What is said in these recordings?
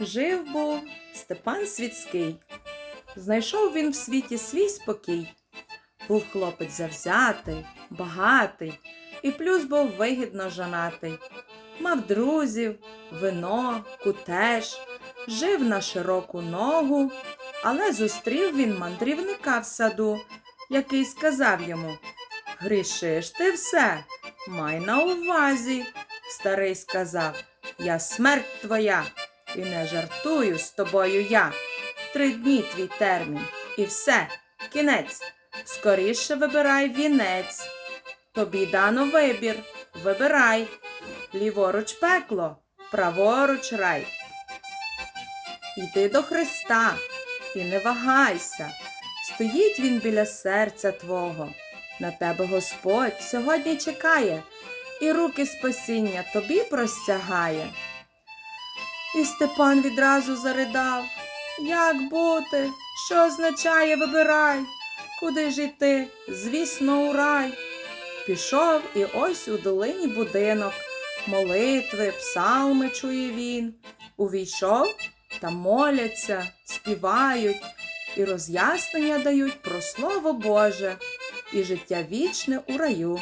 Жив був Степан Світський. Знайшов він в світі свій спокій. Був хлопець завзятий, багатий, і плюс був вигідно жанатий. Мав друзів, вино, кутеж, жив на широку ногу, але зустрів він мандрівника в саду, який сказав йому Грішиш ти все, май на увазі. Старий сказав Я смерть твоя, і не жартую з тобою я. Три дні твій термін, і все, кінець. Скоріше вибирай вінець. Тобі дано вибір, вибирай. Ліворуч пекло, праворуч рай. Йди до Христа і не вагайся. Стоїть він біля серця твого. На тебе Господь сьогодні чекає, і руки спасіння тобі простягає. І Степан відразу заридав. Як бути? Що означає вибирай? Куди ж йти? Звісно, у рай. Пішов і ось у долині будинок, молитви, псалми чує він. Увійшов та моляться, співають і роз'яснення дають про Слово Боже і життя вічне у раю.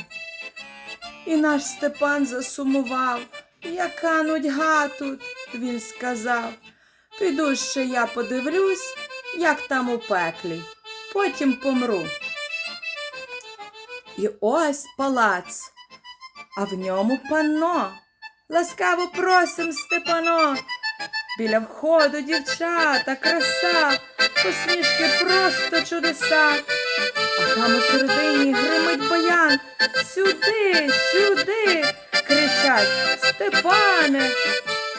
І наш Степан засумував, яка нудьга тут, він сказав. Піду ще я подивлюсь, як там у пеклі, потім помру. І ось палац, а в ньому панно. Ласкаво просим, Степано. Біля входу дівчата, краса, посмішки просто чудеса. А там у середині гримить баян. Сюди, сюди, кричать Степане.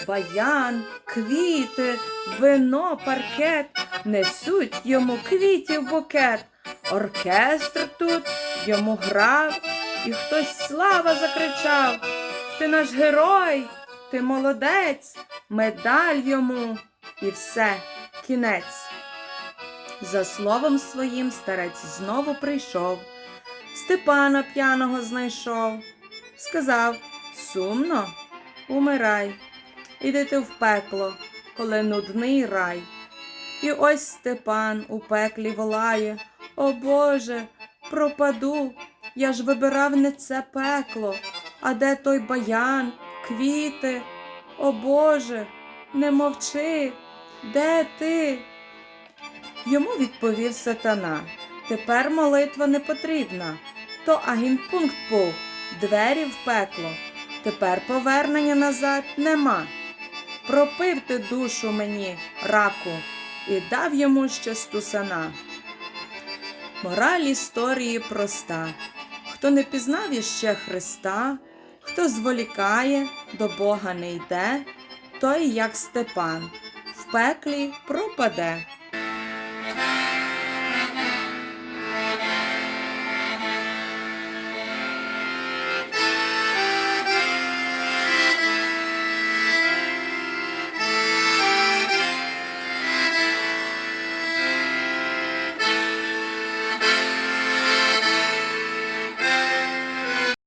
Баян, квіти, вино, паркет несуть йому квітів букет. Оркестр тут йому грав, і хтось слава закричав. Ти наш герой, ти молодець, медаль йому, і все, кінець. За словом своїм старець знову прийшов, Степана п'яного знайшов, сказав сумно, умирай, іди ти в пекло, коли нудний рай. І ось Степан у пеклі волає, О Боже, пропаду, я ж вибирав не це пекло, а де той баян, квіти, О Боже, не мовчи, де ти? Йому відповів сатана. Тепер молитва не потрібна. То агінпункт був двері в пекло. Тепер повернення назад нема. Пропив ти душу мені, раку, і дав йому ще стусана. Мораль історії проста. Хто не пізнав іще Христа, хто зволікає, до Бога не йде, той, як Степан, в пеклі пропаде.